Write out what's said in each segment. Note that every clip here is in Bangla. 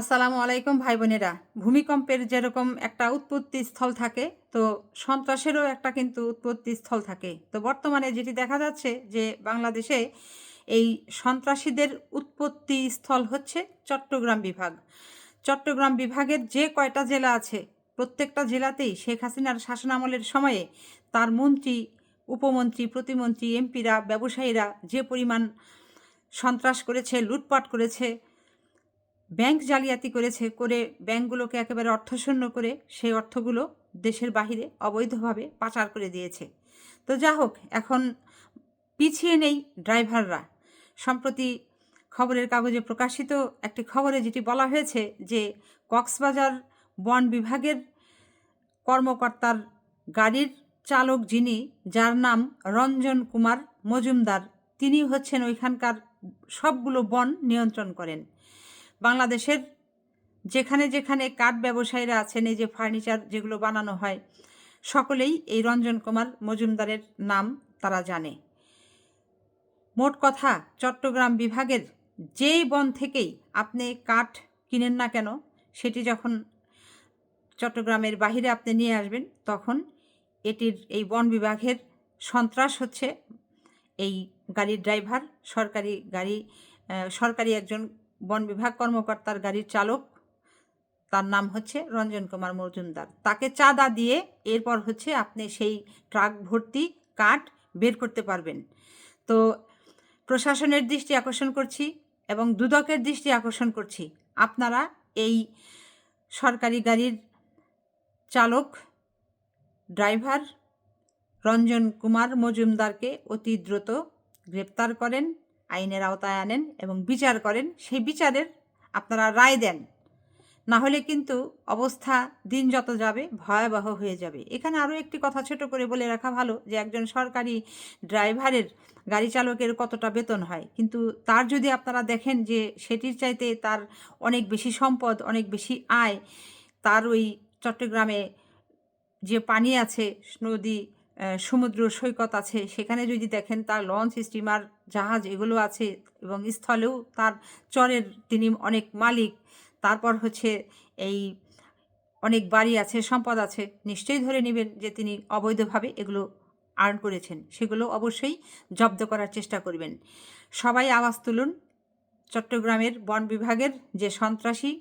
আসসালামু আলাইকুম ভাই বোনেরা ভূমিকম্পের যেরকম একটা উৎপত্তি স্থল থাকে, তো সন্ত্রাসেরও একটা কিন্তু উৎপত্তি স্থল থাকে। তো বর্তমানে যেটি দেখা যাচ্ছে যে বাংলাদেশে এই সন্ত্রাসীদের উৎপত্তি স্থল হচ্ছে চট্টগ্রাম বিভাগ। চট্টগ্রাম বিভাগের যে কয়টা জেলা আছে, প্রত্যেকটা জেলাতেই শেখ হাসিনার শাসনামলের সময়ে তার মন্ত্রী, উপমন্ত্রী, প্রতিমন্ত্রী, এমপিরা, ব্যবসায়ীরা যে পরিমাণ সন্ত্রাস করেছে, লুটপাট করেছে ব্যাংক জালিয়াতি করেছে করে ব্যাংকগুলোকে একেবারে অর্থশূন্য করে সেই অর্থগুলো দেশের বাহিরে অবৈধভাবে পাচার করে দিয়েছে। তো যা হোক, এখন পিছিয়ে নেই ড্রাইভাররা। সম্প্রতি খবরের কাগজে প্রকাশিত একটি খবরে যেটি বলা হয়েছে যে কক্সবাজার বন বিভাগের কর্মকর্তার গাড়ির চালক যিনি, যার নাম রঞ্জন কুমার মজুমদার তিনি হচ্ছেন ওইখানকার সবগুলো বন নিয়ন্ত্রণ করেন। বাংলাদেশের যেখানে যেখানে কাঠ ব্যবসায়ীরা আছেন, এই যে ফার্নিচার যেগুলো বানানো হয়, সকলেই এই রঞ্জন কুমার মজুমদারের নাম তারা জানে। মোট কথা, চট্টগ্রাম বিভাগের যেই বন থেকেই আপনি কাঠ কিনেন না কেন, সেটি যখন চট্টগ্রামের বাহিরে আপনি নিয়ে আসবেন, তখন এটির এই বন বিভাগের সন্ত্রাস হচ্ছে এই গাড়ির ড্রাইভার, সরকারি গাড়ি সরকারি একজন বন বিভাগ কর্মকর্তার গাড়ির চালক, তার নাম হচ্ছে রঞ্জন কুমার মজুমদার। তাকে চাঁদা দিয়ে এরপর হচ্ছে আপনি সেই ট্রাক ভর্তি কাঠ বের করতে পারবেন। তো প্রশাসনের দৃষ্টি আকর্ষণ করছি এবং দুদকের দৃষ্টি আকর্ষণ করছি। আপনারা এই সরকারি গাড়ির চালক, ড্রাইভার রঞ্জন কুমার মজুমদারকে অতি দ্রুত গ্রেপ্তার করেন। আইনের আওতায় আনেন এবং বিচার করেন, সেই বিচারের আপনারা রায় দেন। না হলে কিন্তু অবস্থা দিন যত যাবে ভয়াবহ হয়ে যাবে। এখানে আরও একটি কথা ছোট করে বলে রাখা ভালো যে, একজন সরকারি ড্রাইভারের গাড়ি চালকের কতটা বেতন হয়। কিন্তু তার যদি আপনারা দেখেন যে, সেটির চাইতে তার অনেক বেশি সম্পদ, অনেক বেশি আয়, তার ওই চট্টগ্রামে যে পানি আছে, নদী সমুদ্র সৈকত আছে, সেখানে যদি দেখেন তার লঞ্চ স্টিমার জাহাজ এগুলো আছে এবং স্থলেও তার চরের তিনি অনেক মালিক। তারপর হচ্ছে এই অনেক বাড়ি আছে, সম্পদ আছে, নিশ্চয়ই ধরে নেবেন যে তিনি অবৈধভাবে এগুলো আর্ন করেছেন। সেগুলো অবশ্যই জব্দ করার চেষ্টা করবেন। সবাই আওয়াজ তুলুন। চট্টগ্রামের বন বিভাগের যে সন্ত্রাসী,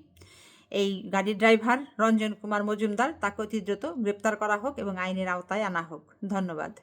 এই গাড়ির ড্রাইভার রঞ্জন কুমার মজুমদার, তাকে অতি দ্রুত গ্রেপ্তার করা হোক এবং আইনের আওতায় আনা হোক। ধন্যবাদ।